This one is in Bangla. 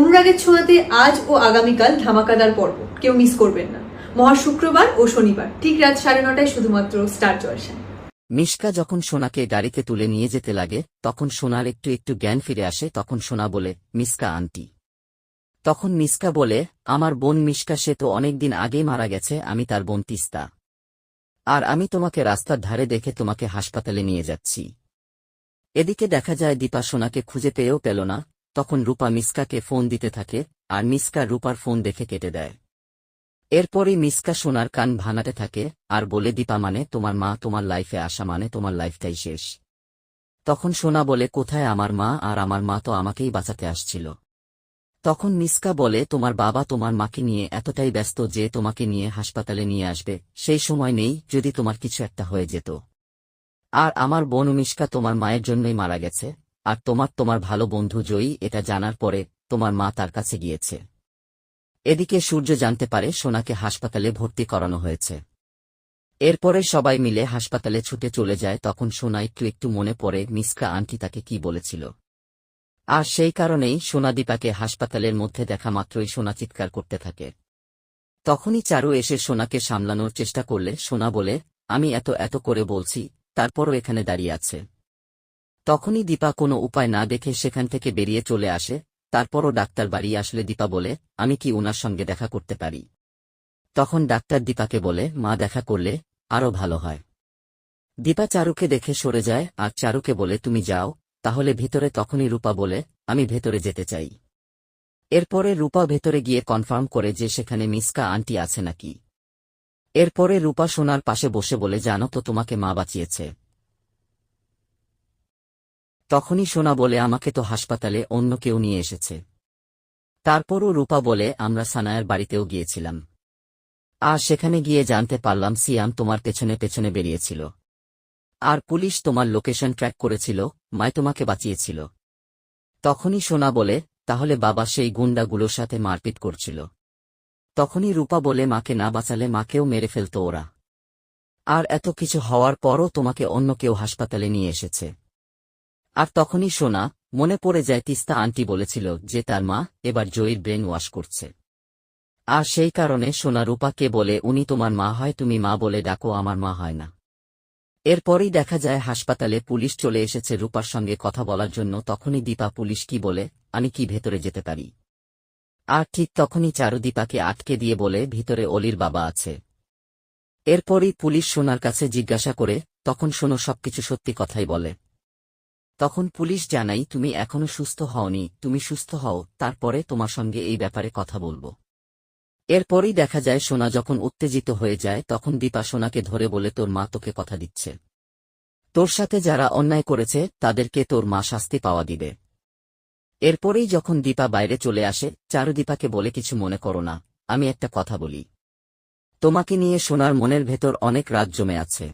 অনুরাগের ছোঁয়াতে আজ ও আগামীকাল ধামাকাদার পর্ব। কেউ মিস করবেন না। মহা শুক্রবার ও শনিবার। ঠিক রাত সাড়ে নটায় শুধুমাত্র স্টার জলসায় মিশকা যখন সোনাকে গাড়িতে তুলে নিয়ে যেতে লাগে, তখন সোনার একটু একটু জ্ঞান ফিরে আসে, তখন সোনা বলে মিসকা আন্টি। তখন মিসকা বলে, আমার বোন মিশকা, সে তো অনেকদিন আগেই মারা গেছে, আমি তার বোন তিস্তা। আর আমি তোমাকে রাস্তার ধারে দেখে তোমাকে হাসপাতালে নিয়ে যাচ্ছি। এদিকে দেখা যায় দীপা সোনাকে খুঁজে পেয়েও পেল না। তখন রূপা মিসকাকে ফোন দিতে থাকে, আর মিসকা রূপার ফোন দেখে কেটে দেয়। এরপরই মিসকা সোনার কান ভানাতে থাকে, আর বলে, দীপা মানে তোমার মা, তোমার লাইফে আসা মানে তোমার লাইফটাই শেষ। তখন সোনা বলে, কোথায় আমার মা? আর আমার মা তো আমাকেই বাঁচাতে আসছিল। তখন মিসকা বলে, তোমার বাবা তোমার মাকে নিয়ে এতটাই ব্যস্ত যে তোমাকে নিয়ে হাসপাতালে নিয়ে আসবে, সেই সময় নেই যদি তোমার কিছু একটা হয়ে যেত। আর আমার বোন মিসকা তোমার মায়ের জন্যই মারা গেছে আর তোমার তোমার ভালো বন্ধু জয়ী এটা জানার পরে তোমার মা তার কাছে গিয়েছে। এদিকে সূর্য জানতে পারে সোনাকে হাসপাতালে ভর্তি করানো হয়েছে। এরপরে সবাই মিলে হাসপাতালে ছুটে চলে যায়, তখন সোনা একটু একটু মনে পড়ে মিসকা আন্টি তাকে কি বলেছিল। আর সেই কারণেই সোনাদীপাকে হাসপাতালের মধ্যে দেখা মাত্রই সোনা চিৎকার করতে থাকে। তখনই চারু এসে সোনাকে সামলানোর চেষ্টা করলে, সোনা বলে, আমি এত এত করে বলছি, তারপরও এখানে দাঁড়িয়ে আছে। তখনই দীপা কোনো উপায় না দেখে সেখান থেকে বেরিয়ে চলে আসে, তারপরও ডাক্তার বাড়ি আসলে দীপা বলে, আমি কি উনার সঙ্গে দেখা করতে পারি? তখন ডাক্তার দীপাকে বলে, মা দেখা করলে আরও ভালো হয়। দীপা চারুকে দেখে সরে যায় আর চারুকে বলে, তুমি যাও, তাহলে ভিতরে তখনই রূপা বলে, আমি ভেতরে যেতে চাই। এরপরে রূপা ভেতরে গিয়ে কনফার্ম করে যে সেখানে মিসকা আন্টি আছে নাকি। এরপরে রূপা সোনার পাশে বসে বলে, জানো তো তোমাকে মা বাঁচিয়েছে। তখনই সোনা বলে আমাকে তো হাসপাতালে অন্য কেউ নিয়ে এসেছে। তারপরও রূপা বলে, আমরা সানায়ার বাড়িতেও গিয়েছিলাম। আর সেখানে গিয়ে জানতে পারলাম সিয়াম তোমার পেছনে পেছনে বেরিয়েছিল। আর পুলিশ তোমার লোকেশন ট্র্যাক করেছিল, মায় তোমাকে বাঁচিয়েছিল। তখনই সোনা বলে, তাহলে বাবা সেই গুন্ডাগুলোর সাথে মারপিট করছিল। তখনই রূপা বলে, মাকে না বাঁচালে মাকেও মেরে ফেলত ওরা। আর এত কিছু হওয়ার পরও তোমাকে অন্য কেউ হাসপাতালে নিয়ে এসেছে। আর তখনই সোনা মনে পড়ে যায় তিস্তা আন্টি বলেছিল যে তার মা এবার জয়ীর ব্রেন ওয়াশ করছে। আর সেই কারণে সোনা রূপাকে বলে, উনি তোমার মা হয়, তুমি মা বলে ডাকো, আমার মা হয় না। এরপরই দেখা যায় হাসপাতালে পুলিশ চলে এসেছে রূপার সঙ্গে কথা বলার জন্য। তখনই দীপা পুলিশ কি বলে, আমি কি ভেতরে যেতে পারি? আর ঠিক তখনই চারু দীপাকে আটকে দিয়ে বলে, ভিতরে অলির বাবা আছে। এরপরই পুলিশ সোনার কাছে জিজ্ঞাসা করে, তখন শোনো সবকিছু সত্যি কথাই বলে। তখন পুলিশ জানাই তুমি এখনও সুস্থ হওনি, তুমি সুস্থ হও, তারপরে তোমার সঙ্গে এই ব্যাপারে কথা বলব। এরপরই দেখা যায় সোনা যখন উত্তেজিত হয়ে যায়, তখন দীপা সোনাকে ধরে বলে, তোর মা তোকে কথা দিচ্ছে। তোর সাথে যারা অন্যায় করেছে, তাদেরকে তোর মা শাস্তি পাওয়া দিবে। এরপরেই যখন দীপা বাইরে চলে আসে, চারু দীপাকে বলে, কিছু মনে করো না, আমি একটা কথা বলি। তোমাকে নিয়ে সোনার মনের ভেতর অনেক রাত জমে আছে।